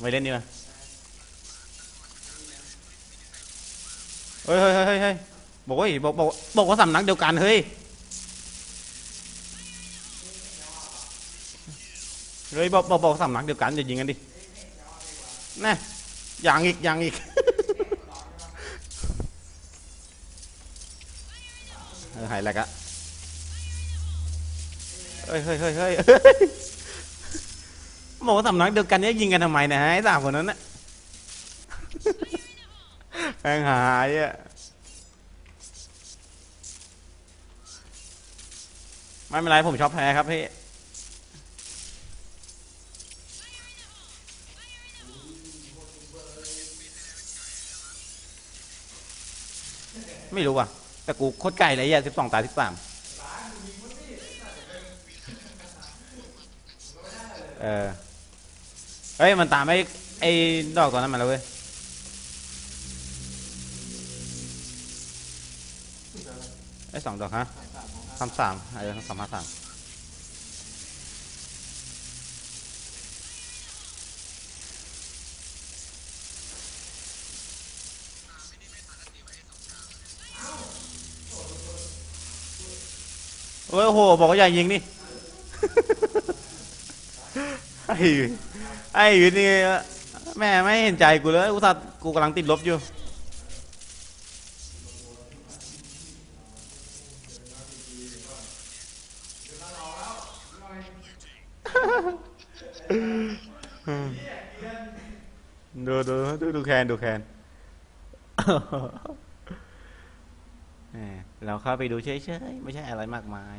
ไม่เล่นดีกว่าเฮ้ยเฮ้ยเฮ้ยเฮ้ยเฮ้ยบอกว่าบอกบอกบอกว่าสำนักเดียวกันเฮ้ยเฮ้ยบอกบอกบอกสำนักเดียวกันจะยิงกันดิแน่ยังอีกยังอีกเออหายแล้วกะเฮ้ยเฮ้ยเฮ้ยเฮ้ย บอกว่าสำนักเดียวกันเนี่ยยิงกันทำไมเนะฮะไอ้สามคนนั้นน่ะแม่งหายอะไม่เป็นไรผมชอบแพ้ครับพี่ไม่รู้ว่ะ แต่กูโคตรไก่เลยอะสิบสองตาสิบสามเออ เฮ้ยมันตามไอ้ไอ้ดอกตัวนั้นมาแล้วเว้ยไอ้สองดอกฮะสามสามเออสามห้าสามโอ้ยโอ้โห บอกว่าอย่ายิงนี่ ไอ้อยู่นี่แม่ไม่เห็นใจกูเลยกูสัตว์กูกำลังติดลบอยู่ดูดูดูดูแคนดูแคนเราเข้าไปดูเฉยๆไม่ใช่อะไรมากมาย